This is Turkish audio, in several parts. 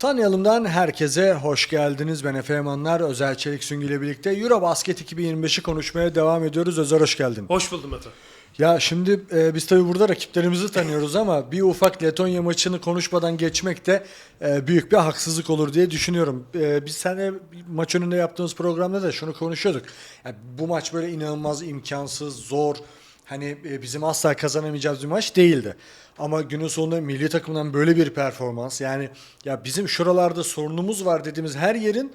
Tanıyalım'dan herkese hoş geldiniz. Ben Efe Yamanlar, Özel Çelik Süngü ile birlikte Eurobasket 2025'i konuşmaya devam ediyoruz. Özer hoş geldin. Hoş buldum Mete. Ya şimdi e, biz tabii burada rakiplerimizi tanıyoruz ama bir ufak Letonya maçını konuşmadan geçmek de e, büyük bir haksızlık olur diye düşünüyorum. E, biz seninle maç önünde yaptığımız programda da şunu konuşuyorduk. Yani bu maç böyle inanılmaz imkansız, zor, hani e, bizim asla kazanamayacağımız bir maç değildi. Ama günün sonunda milli takımdan böyle bir performans yani ya bizim şuralarda sorunumuz var dediğimiz her yerin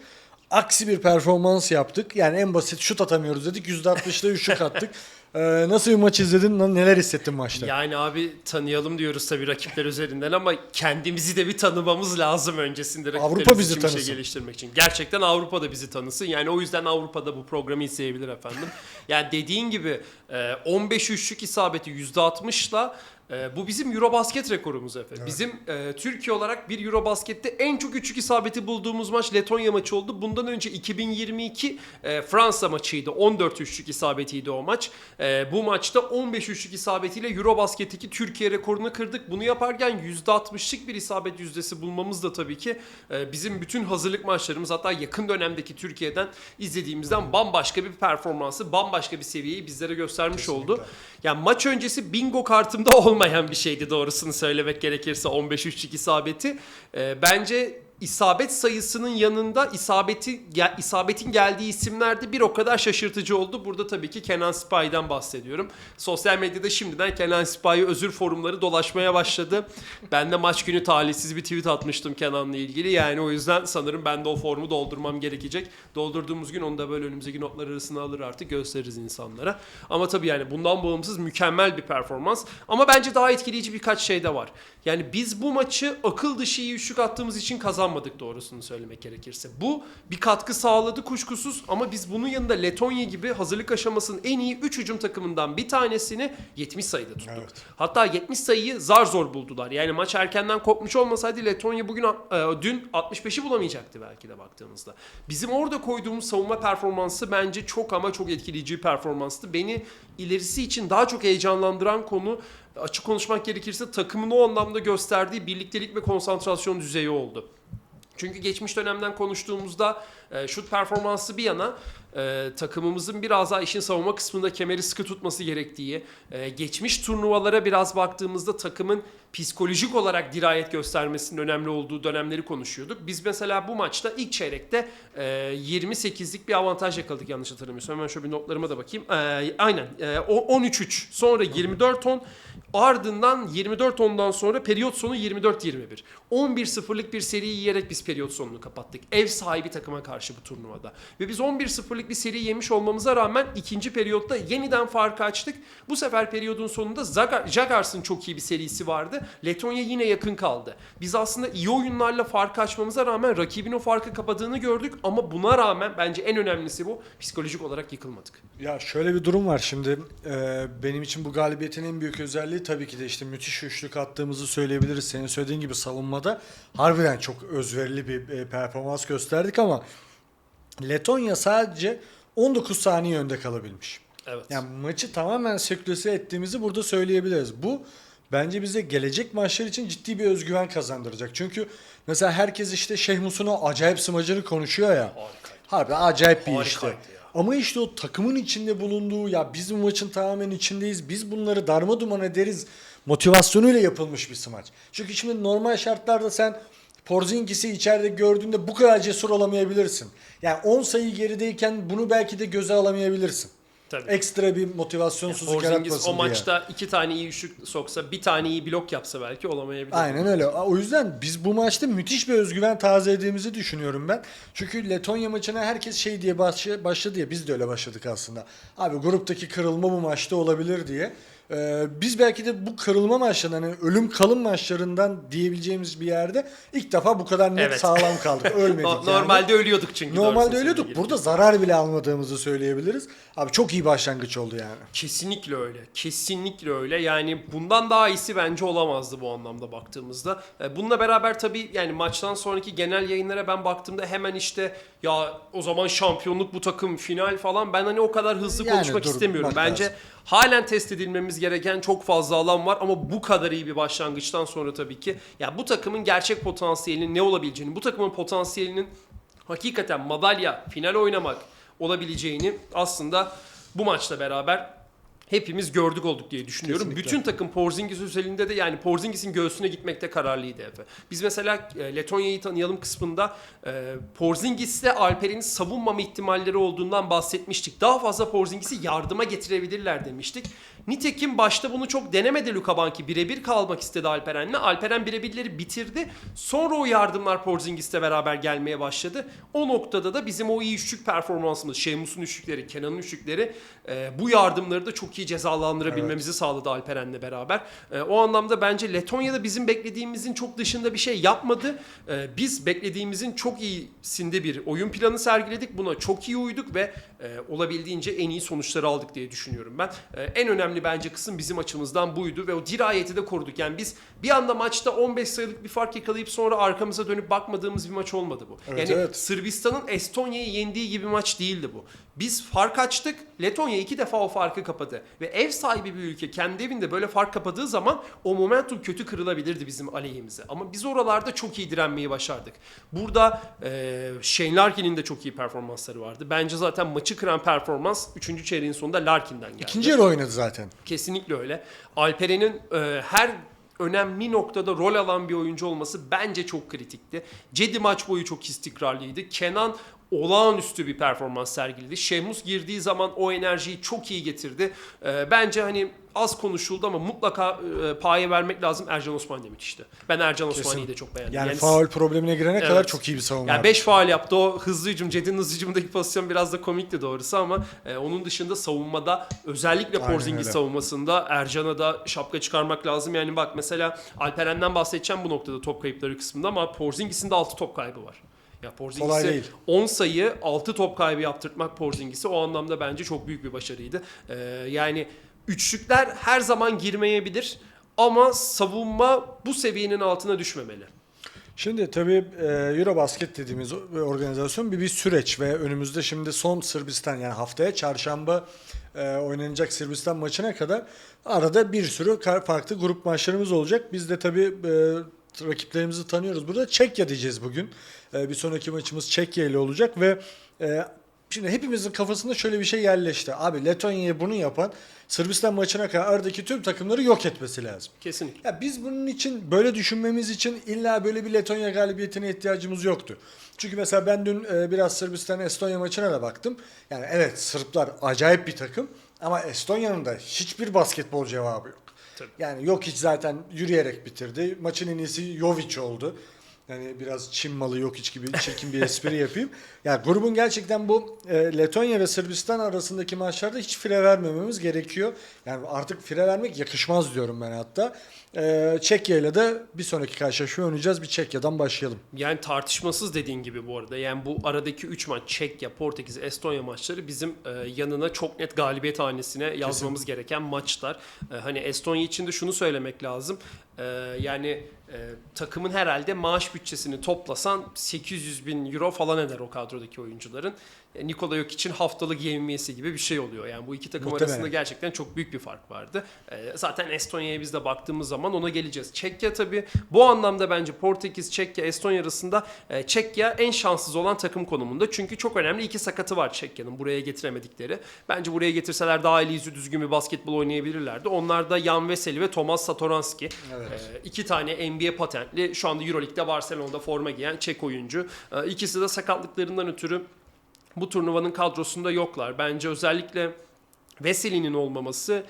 aksi bir performans yaptık. Yani en basit şut atamıyoruz dedik. %60'da üçlük attık. Ee, nasıl bir maç izledin? Neler hissettin maçta? Yani abi tanıyalım diyoruz tabii rakipler üzerinden ama kendimizi de bir tanımamız lazım öncesinde rakiplerimiz Avrupa bizi bir şey tanısın. geliştirmek için. Gerçekten Avrupa da bizi tanısın. Yani o yüzden Avrupa'da bu programı izleyebilir efendim. yani dediğin gibi e, 15 üçlük isabeti %60'la e, bu bizim Eurobasket rekorumuz efendim. Bizim e, Türkiye olarak bir Eurobasket'te en çok üçlük isabeti bulduğumuz maç Letonya maçı oldu. Bundan önce 2022 e, Fransa maçıydı. 14 üçlük isabetiydi o maç. E, bu maçta 15 üçlük isabetiyle Eurobasket'teki Türkiye rekorunu kırdık. Bunu yaparken %60'lık bir isabet yüzdesi bulmamız da tabii ki e, bizim bütün hazırlık maçlarımız hatta yakın dönemdeki Türkiye'den izlediğimizden bambaşka bir performansı, bambaşka bir seviyeyi bizlere göstermiş oldu. Yani maç öncesi bingo kartımda olmayan bir şeydi doğrusunu söylemek gerekirse 15 üçlük isabeti. E, bence isabet sayısının yanında isabeti isabetin geldiği isimler de bir o kadar şaşırtıcı oldu. Burada tabii ki Kenan Spy'den bahsediyorum. Sosyal medyada şimdiden Kenan Spy özür forumları dolaşmaya başladı. Ben de maç günü talihsiz bir tweet atmıştım Kenan'la ilgili. Yani o yüzden sanırım ben de o formu doldurmam gerekecek. Doldurduğumuz gün onu da böyle önümüzdeki notlar arasına alır artık gösteririz insanlara. Ama tabii yani bundan bağımsız mükemmel bir performans. Ama bence daha etkileyici birkaç şey de var. Yani biz bu maçı akıl dışı iyi üçlük attığımız için kazanmadık doğrusunu söylemek gerekirse. Bu bir katkı sağladı kuşkusuz ama biz bunun yanında Letonya gibi hazırlık aşamasının en iyi 3 hücum takımından bir tanesini 70 sayıda tuttuk. Evet. Hatta 70 sayıyı zar zor buldular. Yani maç erkenden kopmuş olmasaydı Letonya bugün e, dün 65'i bulamayacaktı belki de baktığımızda. Bizim orada koyduğumuz savunma performansı bence çok ama çok etkileyici bir performanstı. Beni ilerisi için daha çok heyecanlandıran konu açık konuşmak gerekirse takımın o anlamda gösterdiği birliktelik ve konsantrasyon düzeyi oldu. Çünkü geçmiş dönemden konuştuğumuzda e, şut performansı bir yana e, takımımızın biraz daha işin savunma kısmında kemeri sıkı tutması gerektiği, e, geçmiş turnuvalara biraz baktığımızda takımın psikolojik olarak dirayet göstermesinin önemli olduğu dönemleri konuşuyorduk. Biz mesela bu maçta ilk çeyrekte e, 28'lik bir avantaj yakaladık yanlış hatırlamıyorsam. Hemen şöyle bir notlarıma da bakayım. E, aynen e, o- 13-3 sonra 24-10 ardından 24-10'dan sonra periyot sonu 24-21. 11-0'lık bir seri yiyerek biz periyot sonunu kapattık. Ev sahibi takıma karşı bu turnuvada. Ve biz 11-0'lık bir seri yemiş olmamıza rağmen ikinci periyotta yeniden farkı açtık. Bu sefer periyodun sonunda Jagars'ın çok iyi bir serisi vardı. Letonya yine yakın kaldı. Biz aslında iyi oyunlarla farkı açmamıza rağmen rakibin o farkı kapadığını gördük ama buna rağmen bence en önemlisi bu psikolojik olarak yıkılmadık. Ya şöyle bir durum var şimdi. Ee, benim için bu galibiyetin en büyük özelliği tabii ki de işte müthiş üçlük attığımızı söyleyebiliriz. Senin söylediğin gibi savunmada harbiden çok özverili bir e, performans gösterdik ama Letonya sadece 19 saniye önde kalabilmiş. Evet. Yani maçı tamamen seklüse ettiğimizi burada söyleyebiliriz. Bu bence bize gelecek maçlar için ciddi bir özgüven kazandıracak. Çünkü mesela herkes işte Şeyh Musun'un o acayip smacını konuşuyor ya. Harikaydı. Harbi acayip bir Harikaydı işte. ya. Ama işte o takımın içinde bulunduğu ya biz bu maçın tamamen içindeyiz. Biz bunları darma duman ederiz motivasyonuyla yapılmış bir smaç. Çünkü şimdi normal şartlarda sen Porzingis'i içeride gördüğünde bu kadar cesur olamayabilirsin. Yani 10 sayı gerideyken bunu belki de göze alamayabilirsin. Tabii. Ekstra bir motivasyonsuzluk Porzingis yaratmasın o diye. maçta iki tane iyi üçlük soksa, bir tane iyi blok yapsa belki olamayabilir. Aynen öyle. O yüzden biz bu maçta müthiş bir özgüven tazelediğimizi düşünüyorum ben. Çünkü Letonya maçına herkes şey diye başladı, ya biz de öyle başladık aslında. Abi gruptaki kırılma bu maçta olabilir diye. Ee, biz belki de bu kırılma maçlarından hani ölüm kalım maçlarından diyebileceğimiz bir yerde ilk defa bu kadar net Evet. sağlam kaldık. Ölmedik yani. Normalde ölüyorduk çünkü. Normalde doğrusunu ölüyorduk. Burada zarar bile almadığımızı söyleyebiliriz. Abi çok iyi başlangıç oldu yani. Kesinlikle öyle. Kesinlikle öyle. Yani bundan daha iyisi bence olamazdı bu anlamda baktığımızda. E, Bununla beraber tabii yani maçtan sonraki genel yayınlara ben baktığımda hemen işte ya o zaman şampiyonluk bu takım final falan ben hani o kadar hızlı Yani konuşmak dur, istemiyorum. bak Bence lazım. Halen test edilmemiz gereken çok fazla alan var ama bu kadar iyi bir başlangıçtan sonra tabii ki ya bu takımın gerçek potansiyelinin ne olabileceğini, bu takımın potansiyelinin hakikaten madalya, final oynamak olabileceğini aslında bu maçla beraber hepimiz gördük olduk diye düşünüyorum. Kesinlikle. Bütün takım Porzingis özelinde de yani Porzingis'in göğsüne gitmekte kararlıydı Efe. Biz mesela e, Letonya'yı tanıyalım kısmında e, Porzingis'te Alper'in savunmama ihtimalleri olduğundan bahsetmiştik. Daha fazla Porzingis'i yardıma getirebilirler demiştik. Nitekim başta bunu çok denemedi Luka Banki. Birebir kalmak istedi Alperen'le. Alperen birebirleri bitirdi. Sonra o yardımlar Porzingis'le beraber gelmeye başladı. O noktada da bizim o iyi üçlük performansımız, Şemus'un üçlükleri, Kenan'ın üçlükleri e, bu yardımları da çok iyi cezalandırabilmemizi sağladı Alperen'le beraber. E, o anlamda bence Letonya'da bizim beklediğimizin çok dışında bir şey yapmadı. E, biz beklediğimizin çok iyisinde bir oyun planı sergiledik. Buna çok iyi uyduk ve e, olabildiğince en iyi sonuçları aldık diye düşünüyorum ben. E, en önemli bence kısım bizim açımızdan buydu ve o dirayeti de koruduk. Yani biz bir anda maçta 15 sayılık bir fark yakalayıp sonra arkamıza dönüp bakmadığımız bir maç olmadı bu. Evet, yani evet. Sırbistan'ın Estonya'yı yendiği gibi maç değildi bu. Biz fark açtık. Letonya iki defa o farkı kapadı. Ve ev sahibi bir ülke kendi evinde böyle fark kapadığı zaman o momentum kötü kırılabilirdi bizim aleyhimize. Ama biz oralarda çok iyi direnmeyi başardık. Burada e, Shane Larkin'in de çok iyi performansları vardı. Bence zaten maçı kıran performans 3. çeyreğin sonunda Larkin'den geldi. İkinci yarı oynadı zaten. Kesinlikle öyle. Alperen'in e, her önemli noktada rol alan bir oyuncu olması bence çok kritikti. Cedi maç boyu çok istikrarlıydı. Kenan olağanüstü bir performans sergiledi. Şemus girdiği zaman o enerjiyi çok iyi getirdi. E, bence hani az konuşuldu ama mutlaka e, paye vermek lazım. Ercan Osman da müthişti. Ben Ercan Osman'ı da çok beğendim. Yani, faul problemine girene kadar Evet. çok iyi bir savunma. yani yaptı. 5 faal yaptı. O hızlı hücum, Cedi'nin hızlı hücumdaki pozisyon biraz da komikti doğrusu ama e, onun dışında savunmada özellikle Porzingis savunmasında Ercan'a da şapka çıkarmak lazım. Yani bak mesela Alperen'den bahsedeceğim bu noktada top kayıpları kısmında ama Porzingis'in de 6 top kaybı var. Ya Porzingis'e değil. 10 sayı 6 top kaybı yaptırtmak Porzingis'e o anlamda bence çok büyük bir başarıydı. E, yani üçlükler her zaman girmeyebilir ama savunma bu seviyenin altına düşmemeli. Şimdi tabii e, Eurobasket dediğimiz organizasyon bir bir süreç ve önümüzde şimdi son Sırbistan yani haftaya çarşamba e, oynanacak Sırbistan maçına kadar arada bir sürü farklı grup maçlarımız olacak. Biz de tabii e, rakiplerimizi tanıyoruz. Burada Çekya diyeceğiz bugün. E, bir sonraki maçımız Çekya ile olacak ve e, Şimdi hepimizin kafasında şöyle bir şey yerleşti. Abi Letonya'ya bunu yapan Sırbistan maçına kadar aradaki tüm takımları yok etmesi lazım. Kesinlikle. Ya biz bunun için böyle düşünmemiz için illa böyle bir Letonya galibiyetine ihtiyacımız yoktu. Çünkü mesela ben dün e, biraz Sırbistan Estonya maçına da baktım. Yani evet Sırplar acayip bir takım ama Estonya'nın da hiçbir basketbol cevabı yok. Tabii. Yani yok hiç zaten yürüyerek bitirdi. Maçın en iyisi Jovic oldu. Yani biraz Çin malı yok hiç gibi çirkin bir espri yapayım. Yani grubun gerçekten bu e, Letonya ve Sırbistan arasındaki maçlarda hiç fire vermememiz gerekiyor. Yani artık fire vermek yakışmaz diyorum ben hatta. E, Çekya ile de bir sonraki karşılaşma oynayacağız. Bir Çekya'dan başlayalım. Yani tartışmasız dediğin gibi bu arada. Yani bu aradaki 3 maç Çekya, Portekiz, Estonya maçları bizim e, yanına çok net galibiyet hanesine yazmamız gereken maçlar. E, hani Estonya için de şunu söylemek lazım. E, yani e, takımın herhalde maaş bütçesini toplasan 800 bin euro falan eder o kadrodaki oyuncuların. E, Nikola Jokic'in haftalık yevmiyesi gibi bir şey oluyor. Yani bu iki takım Muhtemelen. arasında gerçekten çok büyük bir fark vardı. E, zaten Estonya'ya biz de baktığımız zaman ona geleceğiz. Çekya tabii bu anlamda bence Portekiz, Çekya, Estonya arasında e, Çekya en şanssız olan takım konumunda. Çünkü çok önemli iki sakatı var Çekya'nın buraya getiremedikleri. Bence buraya getirseler daha eli yüzü düzgün bir basketbol oynayabilirlerdi. Onlar da Jan Veseli ve Tomas Satoranski. Evet. İki tane NBA patentli şu anda Euroleague'de Barcelona'da forma giyen Çek oyuncu. İkisi de sakatlıklarından ötürü bu turnuvanın kadrosunda yoklar. Bence özellikle Veseli'nin olmaması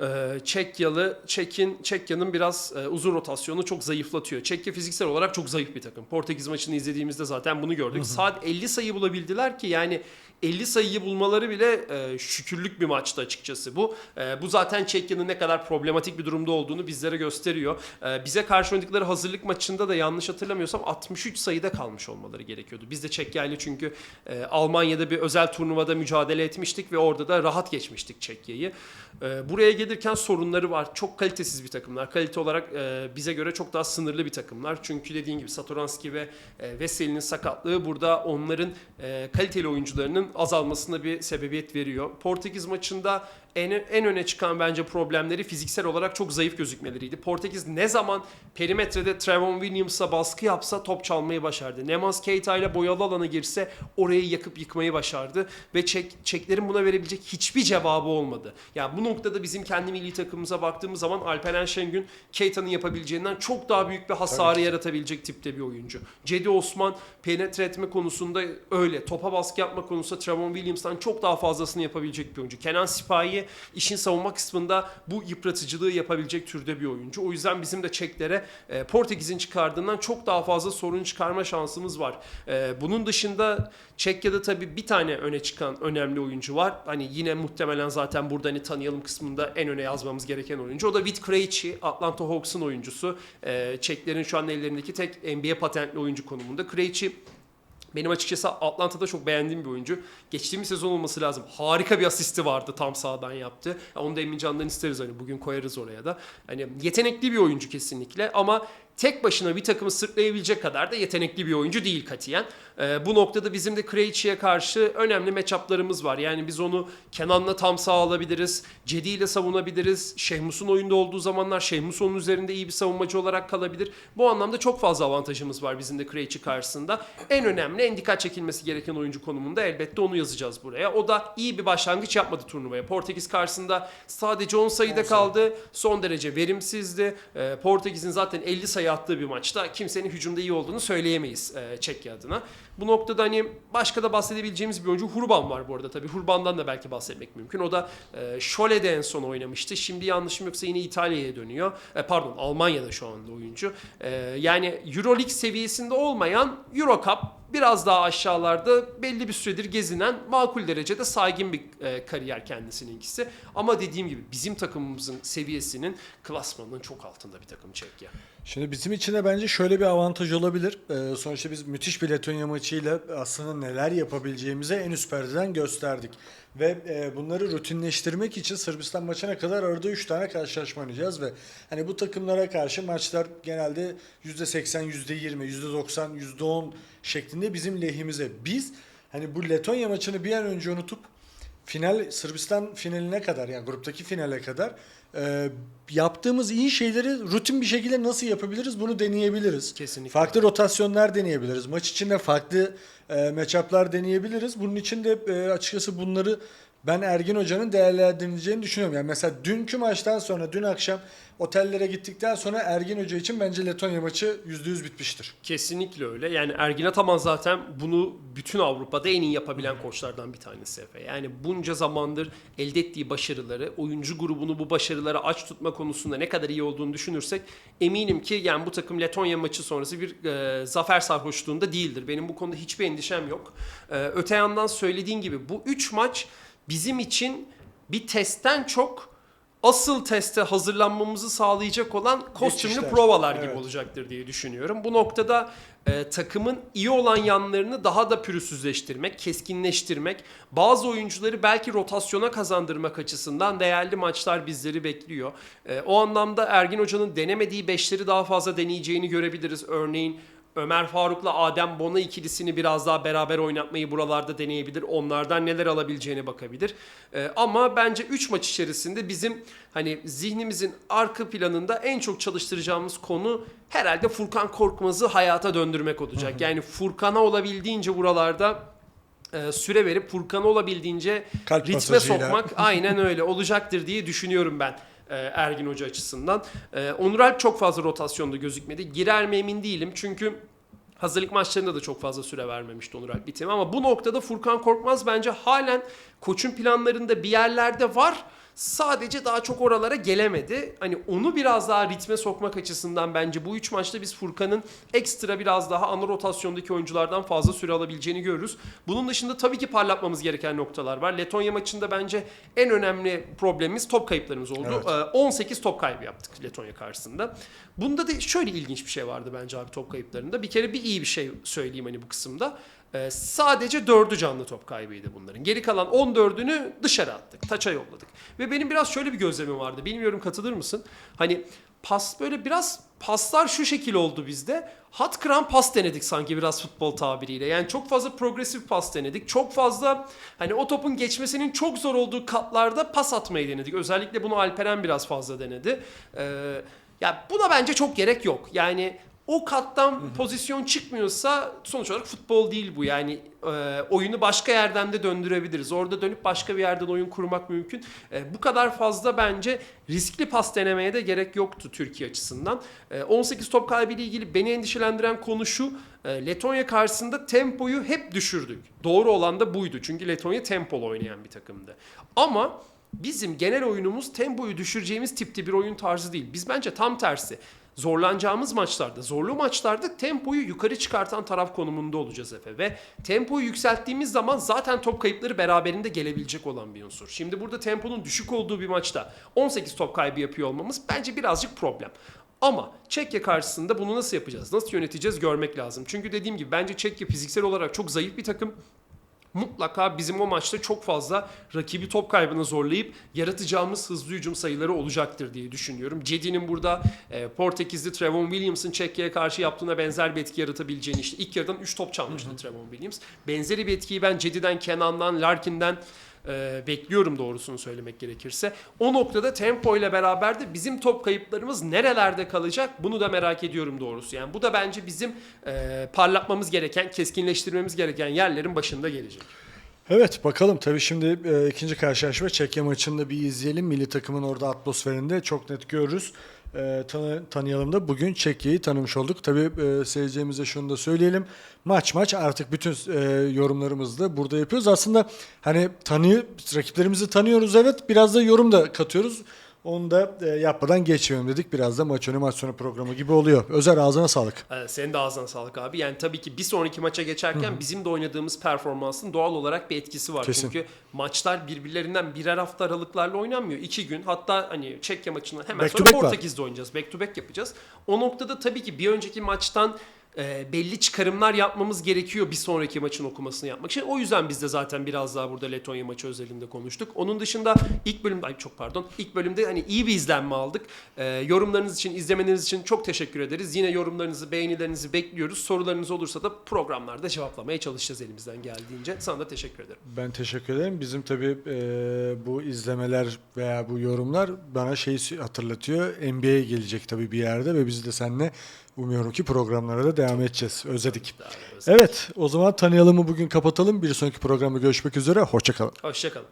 e, Çekyalı, Çek'in Çekya'nın biraz e, uzun rotasyonu çok zayıflatıyor. Çekya fiziksel olarak çok zayıf bir takım. Portekiz maçını izlediğimizde zaten bunu gördük. Saat 50 sayı bulabildiler ki yani 50 sayıyı bulmaları bile e, şükürlük bir maçtı açıkçası bu. E, bu zaten Çekya'nın ne kadar problematik bir durumda olduğunu bizlere gösteriyor. E, bize karşı oynadıkları hazırlık maçında da yanlış hatırlamıyorsam 63 sayıda kalmış olmaları gerekiyordu. Biz de Çekya ile çünkü e, Almanya'da bir özel turnuvada mücadele etmiştik ve orada da rahat geçmiştik Çekya'yı. E, buraya gelirken sorunları var. Çok kalitesiz bir takımlar. Kalite olarak e, bize göre çok daha sınırlı bir takımlar. Çünkü dediğin gibi Satoranski ve e, Veseli'nin sakatlığı burada onların e, kaliteli oyuncularının azalmasına bir sebebiyet veriyor. Portekiz maçında en, en öne çıkan bence problemleri fiziksel olarak çok zayıf gözükmeleriydi. Portekiz ne zaman perimetrede Trevon Williams'a baskı yapsa top çalmayı başardı. Nemaz Keita ile boyalı alana girse orayı yakıp yıkmayı başardı ve çek, çeklerin buna verebilecek hiçbir cevabı olmadı. Yani bu noktada bizim kendi milli takımımıza baktığımız zaman Alperen Şengün Keita'nın yapabileceğinden çok daha büyük bir hasarı yaratabilecek tipte bir oyuncu. Cedi Osman penetre etme konusunda öyle. Topa baskı yapma konusunda Trevon Williams'tan çok daha fazlasını yapabilecek bir oyuncu. Kenan Sipahi işin savunma kısmında bu yıpratıcılığı yapabilecek türde bir oyuncu. O yüzden bizim de Çeklere e, Portekiz'in çıkardığından çok daha fazla sorun çıkarma şansımız var. E, bunun dışında Çekya'da tabii bir tane öne çıkan önemli oyuncu var. Hani yine muhtemelen zaten burada hani tanıyalım kısmında en öne yazmamız gereken oyuncu. O da Vit Krejci, Atlanta Hawks'ın oyuncusu. E, Çeklerin şu an ellerindeki tek NBA patentli oyuncu konumunda. Krejci benim açıkçası Atlanta'da çok beğendiğim bir oyuncu. Geçtiğimiz sezon olması lazım. Harika bir asisti vardı tam sağdan yaptı. Ya Onu da Emin Can'dan isteriz hani bugün koyarız oraya da. Hani yetenekli bir oyuncu kesinlikle ama tek başına bir takımı sırtlayabilecek kadar da yetenekli bir oyuncu değil katiyen. Ee, bu noktada bizim de Krejci'ye karşı önemli matchuplarımız var. Yani biz onu Kenan'la tam sağ alabiliriz. Cedi ile savunabiliriz. Şehmus'un oyunda olduğu zamanlar Şehmus onun üzerinde iyi bir savunmacı olarak kalabilir. Bu anlamda çok fazla avantajımız var bizim de Krejci karşısında. En önemli, en dikkat çekilmesi gereken oyuncu konumunda elbette onu yazacağız buraya. O da iyi bir başlangıç yapmadı turnuvaya. Portekiz karşısında sadece 10 sayıda kaldı. Son derece verimsizdi. Ee, Portekiz'in zaten 50 sayı attığı bir maçta kimsenin hücumda iyi olduğunu söyleyemeyiz e, Çekya adına. Bu noktada hani başka da bahsedebileceğimiz bir oyuncu Hurban var bu arada tabii. Hurban'dan da belki bahsetmek mümkün. O da e, Schole'de en son oynamıştı. Şimdi yanlışım yoksa yine İtalya'ya dönüyor. E, pardon Almanya'da şu anda oyuncu. E, yani Euroleague seviyesinde olmayan Eurocup biraz daha aşağılarda belli bir süredir gezinen makul derecede saygın bir e, kariyer kendisininkisi. Ama dediğim gibi bizim takımımızın seviyesinin klasmanının çok altında bir takım Çekya. Şimdi bizim için de bence şöyle bir avantaj olabilir. Ee, sonuçta biz müthiş bir Letonya maçıyla aslında neler yapabileceğimizi en üst perdeden gösterdik. Ve e, bunları rutinleştirmek için Sırbistan maçına kadar arada 3 tane karşılaşma oynayacağız ve hani bu takımlara karşı maçlar genelde %80, %20, %90, %10 şeklinde bizim lehimize. Biz hani bu Letonya maçını bir an önce unutup final Sırbistan finaline kadar yani gruptaki finale kadar e, yaptığımız iyi şeyleri rutin bir şekilde nasıl yapabiliriz bunu deneyebiliriz. Kesinlikle. Farklı rotasyonlar deneyebiliriz. Maç içinde farklı e, matchup'lar deneyebiliriz. Bunun için de e, açıkçası bunları ben Ergin Hoca'nın değerlendireceğini düşünüyorum. Yani mesela dünkü maçtan sonra dün akşam otellere gittikten sonra Ergin Hoca için bence Letonya maçı %100 bitmiştir. Kesinlikle öyle. Yani Ergin Ataman zaten bunu bütün Avrupa'da en iyi yapabilen koçlardan bir tanesi Efe. Yani bunca zamandır elde ettiği başarıları, oyuncu grubunu bu başarılara aç tutma konusunda ne kadar iyi olduğunu düşünürsek eminim ki yani bu takım Letonya maçı sonrası bir e, zafer sarhoşluğunda değildir. Benim bu konuda hiçbir endişem yok. E, öte yandan söylediğin gibi bu 3 maç bizim için bir testten çok asıl teste hazırlanmamızı sağlayacak olan kostümlü provalar gibi Evet. olacaktır diye düşünüyorum. Bu noktada e, takımın iyi olan yanlarını daha da pürüzsüzleştirmek, keskinleştirmek, bazı oyuncuları belki rotasyona kazandırmak açısından değerli maçlar bizleri bekliyor. E, o anlamda Ergin Hoca'nın denemediği beşleri daha fazla deneyeceğini görebiliriz. Örneğin Ömer Faruk'la Adem Bona ikilisini biraz daha beraber oynatmayı buralarda deneyebilir. Onlardan neler alabileceğine bakabilir. Ee, ama bence 3 maç içerisinde bizim hani zihnimizin arka planında en çok çalıştıracağımız konu herhalde Furkan Korkmaz'ı hayata döndürmek olacak. Yani Furkan'a olabildiğince buralarda e, süre verip Furkan'a olabildiğince Kalp ritme masajıyla. sokmak aynen öyle olacaktır diye düşünüyorum ben e, Ergin Hoca açısından. E, Onur Alp çok fazla rotasyonda gözükmedi. Girer mi emin değilim çünkü hazırlık maçlarında da çok fazla süre vermemişti Onur Alp bitimi ama bu noktada Furkan Korkmaz bence halen koçun planlarında bir yerlerde var. Sadece daha çok oralara gelemedi. Hani onu biraz daha ritme sokmak açısından bence bu üç maçta biz Furkan'ın ekstra biraz daha ana rotasyondaki oyunculardan fazla süre alabileceğini görürüz. Bunun dışında tabii ki parlatmamız gereken noktalar var. Letonya maçında bence en önemli problemimiz top kayıplarımız oldu. Evet. Ee, 18 top kaybı yaptık Letonya karşısında. Bunda da şöyle ilginç bir şey vardı bence abi top kayıplarında. Bir kere bir iyi bir şey söyleyeyim hani bu kısımda. Ee, sadece dördü canlı top kaybıydı bunların. Geri kalan 14'ünü dışarı attık. Taça yolladık. Ve benim biraz şöyle bir gözlemim vardı. Bilmiyorum katılır mısın? Hani pas böyle biraz paslar şu şekil oldu bizde. Hat kıran pas denedik sanki biraz futbol tabiriyle. Yani çok fazla progresif pas denedik. Çok fazla hani o topun geçmesinin çok zor olduğu katlarda pas atmayı denedik. Özellikle bunu Alperen biraz fazla denedi. Ee, ya buna bence çok gerek yok. Yani o kattan pozisyon çıkmıyorsa sonuç olarak futbol değil bu. Yani e, oyunu başka yerden de döndürebiliriz. Orada dönüp başka bir yerden oyun kurmak mümkün. E, bu kadar fazla bence riskli pas denemeye de gerek yoktu Türkiye açısından. E, 18 top kaybıyla ilgili beni endişelendiren konu şu. e, Letonya karşısında tempoyu hep düşürdük. Doğru olan da buydu. Çünkü Letonya tempolu oynayan bir takımdı. Ama bizim genel oyunumuz tempoyu düşüreceğimiz tipte bir oyun tarzı değil. Biz bence tam tersi zorlanacağımız maçlarda, zorlu maçlarda tempoyu yukarı çıkartan taraf konumunda olacağız Efe. Ve tempoyu yükselttiğimiz zaman zaten top kayıpları beraberinde gelebilecek olan bir unsur. Şimdi burada temponun düşük olduğu bir maçta 18 top kaybı yapıyor olmamız bence birazcık problem. Ama Çekya karşısında bunu nasıl yapacağız? Nasıl yöneteceğiz görmek lazım. Çünkü dediğim gibi bence Çekya fiziksel olarak çok zayıf bir takım mutlaka bizim o maçta çok fazla rakibi top kaybına zorlayıp yaratacağımız hızlı hücum sayıları olacaktır diye düşünüyorum. Cedi'nin burada e, Portekizli Trevon Williams'ın Çekya'ya karşı yaptığına benzer bir etki yaratabileceğini işte ilk yarıdan 3 top çalmıştı Trevon Williams. Benzeri bir etkiyi ben Cedi'den, Kenan'dan, Larkin'den e, bekliyorum doğrusunu söylemek gerekirse. O noktada tempo ile beraber de bizim top kayıplarımız nerelerde kalacak bunu da merak ediyorum doğrusu. Yani bu da bence bizim e, parlatmamız gereken, keskinleştirmemiz gereken yerlerin başında gelecek. Evet bakalım tabii şimdi e, ikinci karşılaşma Çekya maçını bir izleyelim. Milli takımın orada atmosferinde çok net görürüz. E, tanı- tanıyalım da bugün Çekya'yı tanımış olduk. Tabii e, seyircilerimize şunu da söyleyelim. Maç maç artık bütün e, yorumlarımızı da burada yapıyoruz. Aslında hani tanıyı rakiplerimizi tanıyoruz evet biraz da yorum da katıyoruz. Onu da e, yapmadan geçmeyelim dedik. Biraz da maç önü maç sonu programı gibi oluyor. Özer ağzına sağlık. Ee, senin de ağzına sağlık abi. Yani tabii ki bir sonraki maça geçerken bizim de oynadığımız performansın doğal olarak bir etkisi var. Kesin. Çünkü maçlar birbirlerinden birer hafta aralıklarla oynanmıyor. İki gün hatta hani Çekya maçından hemen Back sonra back var. Portekiz'de oynayacağız. Back to back yapacağız. O noktada tabii ki bir önceki maçtan e, belli çıkarımlar yapmamız gerekiyor bir sonraki maçın okumasını yapmak için. O yüzden biz de zaten biraz daha burada Letonya maçı özelinde konuştuk. Onun dışında ilk bölümde, ay çok pardon, ilk bölümde hani iyi bir izlenme aldık. E, yorumlarınız için, izlemeniz için çok teşekkür ederiz. Yine yorumlarınızı, beğenilerinizi bekliyoruz. Sorularınız olursa da programlarda cevaplamaya çalışacağız elimizden geldiğince. Sana da teşekkür ederim. Ben teşekkür ederim. Bizim tabii e, bu izlemeler veya bu yorumlar bana şeyi hatırlatıyor. NBA'ye gelecek tabii bir yerde ve biz de seninle umuyorum ki programlara da devam edeceğiz. Özledik. Evet o zaman tanıyalımı bugün kapatalım. Bir sonraki programda görüşmek üzere. Hoşçakalın. Hoşçakalın.